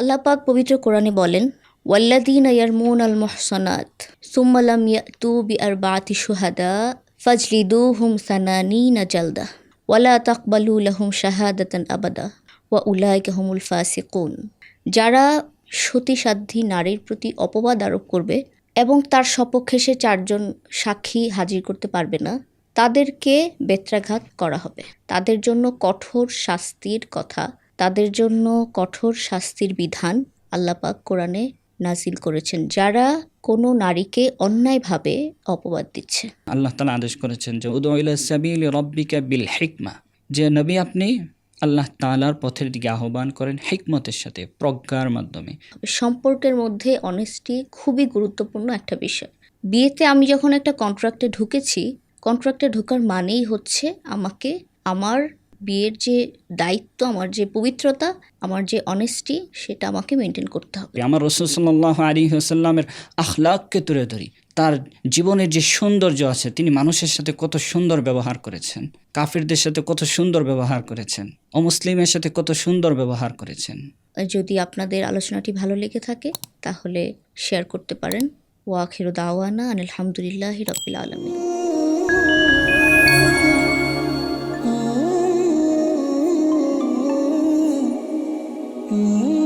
আল্লাহ পাক পবিত্র কোরআনে বলেন ওয়াল্লাদিন ইয়ারমুন আল মহসনাত সুম্মালাম ইয়াতু বি আর বাতি সুহাদা ফাজলিদু হুম সানানিনা জালদা, ওয়ালা তাকবালু লাহুম শাহাদাতান আবাদা, ওয়া উলাইকা হুমুল ফাসিকুন। যারা সতীসাধ্যী নারীর প্রতি অপবাদ আরোপ করবে এবং তার সপক্ষে সে চারজন সাক্ষী হাজির করতে পারবে না, তাদেরকে বেত্রাঘাত করা হবে। তাদের জন্য কঠোর শাস্তির কথা তাদের জন্য কঠোর শাস্তির বিধান আল্লাপাক কোরআনে নাজিল করেছেন। যারা কোনো নারীকে অন্যায়ভাবে অপবাদ দিচ্ছে। আল্লাহ তালা আদেশ করেছেন যে উদয়লা সাবিল রব্বিকা বিল হিকমা। যে নবী আপনি আল্লাহ তালার পথের দিকে আহ্বান করেন হিকমতের সাথে প্রজ্ঞার মাধ্যমে। সম্পর্কের মধ্যে অনেস্টি খুবই গুরুত্বপূর্ণ একটা বিষয়। বিয়েতে আমি যখন একটা কন্ট্রাক্টে ঢুকেছি কন্ট্রাক্টে ঢোকার মানেই হচ্ছে আমাকে আমার বিয়ের যে দায়িত্ব আমার যে পবিত্রতা আমার যে অনেস্টি সেটা আমাকে মেনটেন করতে হবে। আমার রসুল সাল্লাহ আলী আসাল্লামের আখলাককে তুলে ধরি। তার জীবনের যে সৌন্দর্য আছে তিনি মানুষের সাথে কত সুন্দর ব্যবহার করেছেন কাফিরদের সাথে কত সুন্দর ব্যবহার করেছেন অমুসলিমের সাথে কত সুন্দর ব্যবহার করেছেন। যদি আপনাদের আলোচনাটি ভালো লেগে থাকে তাহলে শেয়ার করতে পারেন। ওয়াখির দাওয়ানা আলহামদুলিল্লাহ রবিল আলমী Mm-hmm.